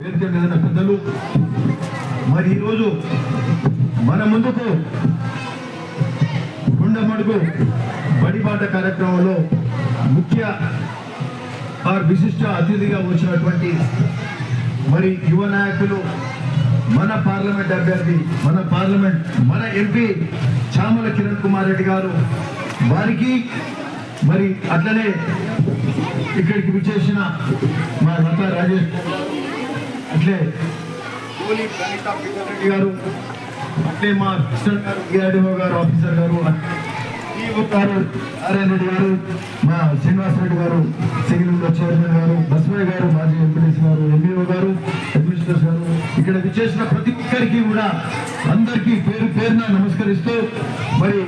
వేదిక మీద పెద్దలు మరి ఈరోజు మన ముందుకు గుండమడుగు బడిబాట కార్యక్రమంలో ముఖ్య ఆర్ విశిష్ట అతిథిగా వచ్చినటువంటి మరి యువ నాయకులు మన పార్లమెంట్ అభ్యర్థి మన పార్లమెంట్ మన ఎంపీ చామల కిరణ్ కుమార్ రెడ్డి గారు వారికి మరి అట్లనే ఇక్కడికి విచ్చేసిన మా లతా రాజేష్ అట్లే కోలి ప్రణీత రెడ్డి గారు అట్లే మా కృష్ణ గారు ఏఆర్డీఓ గారు ఆఫీసర్ గారు గారు నారాయణ రెడ్డి గారు మా శ్రీనివాస్ రెడ్డి గారు సిగిలింలో చైర్మన్ గారు బస్మయ్య గారు మాజీ ఎంపీడీసీ గారు ఎంబీఓ గారు అడ్మినిస్ట్రేటర్ గారు ఇక్కడ విచ్చేసిన ప్రతి ఒక్కరికి కూడా అందరికీ పేరు పేరున నమస్కరిస్తూ మరి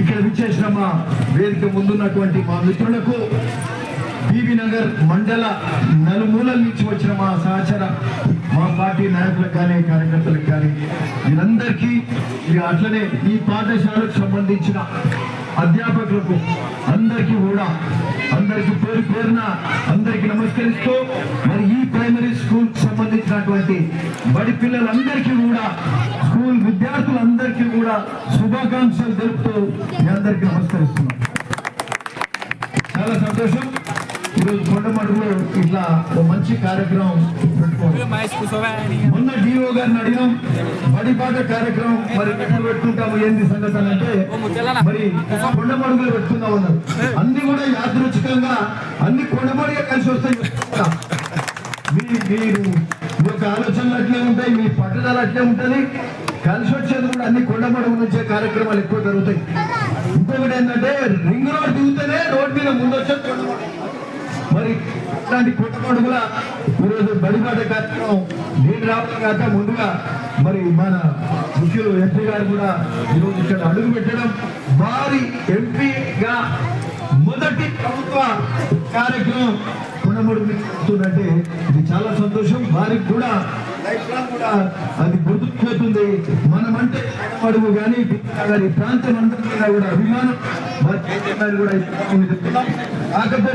ఇక్కడ విచ్చేసిన మా వేదిక ముందున్నటువంటి మా మిత్రులకు బీబీనగర్ మండల నలుమూలల నుంచి వచ్చిన మా సహచర మా పార్టీ నాయకులకు కానీ కార్యకర్తలకు కానీ వీరందరికీ అట్లనే ఈ పాఠశాలకు సంబంధించిన అధ్యాపకులకు అందరికీ కూడా అందరికీ పేరు పేరున అందరికీ నమస్కరిస్తూ మరి ఈ ప్రైమరీ స్కూల్ సంబంధించినటువంటి బడి పిల్లలందరికీ కూడా స్కూల్ విద్యార్థులందరికీ కూడా శుభాకాంక్షలు తెలుపుతూ మీ అందరికీ నమస్కరిస్తున్నాం. చాలా సంతోషం. ఈరోజు కొండమడుగులో ఇట్లా ఒక మంచి కార్యక్రమం. మొన్న డిఓ గారిని అడిగాం బడిపాట కార్యక్రమం మరి ఎప్పుడు పెట్టుకుంటాము ఏంది సంగతి అంటే మరి కొండమడుగులో పెట్టుకుందాం అన్నారు. అన్ని కూడా యాదృచ్ఛికంగా అన్ని కొండమడిగా కలిసి వస్తాయి. మీ మీరు మీ యొక్క ఆలోచనలు అట్లే ఉంటాయి మీ పట్టుదల అట్లే ఉంటుంది. కలిసి వచ్చేది కూడా అన్ని కొండమడుగు నుంచే కార్యక్రమాలు ఎక్కువ జరుగుతాయి. ఇంకొకటి ఏంటంటే రింగ్ రోడ్ దిగుతేనే రోడ్ మీద ముందు కొండమడుగు మరి ఇట్లాంటి పుట్టమడుగుల ఈరోజు బడిబాట కార్యక్రమం నేను రావడం కాక ముందుగా మరి మన ముఖ్యులు ఎంపీ గారు కూడా ఈరోజు ఇక్కడ అడుగు పెట్టడం. వారి ఎంపీగా మొదటి ప్రభుత్వ కార్యక్రమం పునమడుగు ఇది చాలా సంతోషం. వారికి కూడా లైఫ్ లాంగ్ కూడా అది గుర్తుపోతుంది మనమంటే అడుగు కానీ ఈ ప్రాంతం అందరి కూడా అభిమానం. వారి కూడా చెప్తున్నాం. కాకపోతే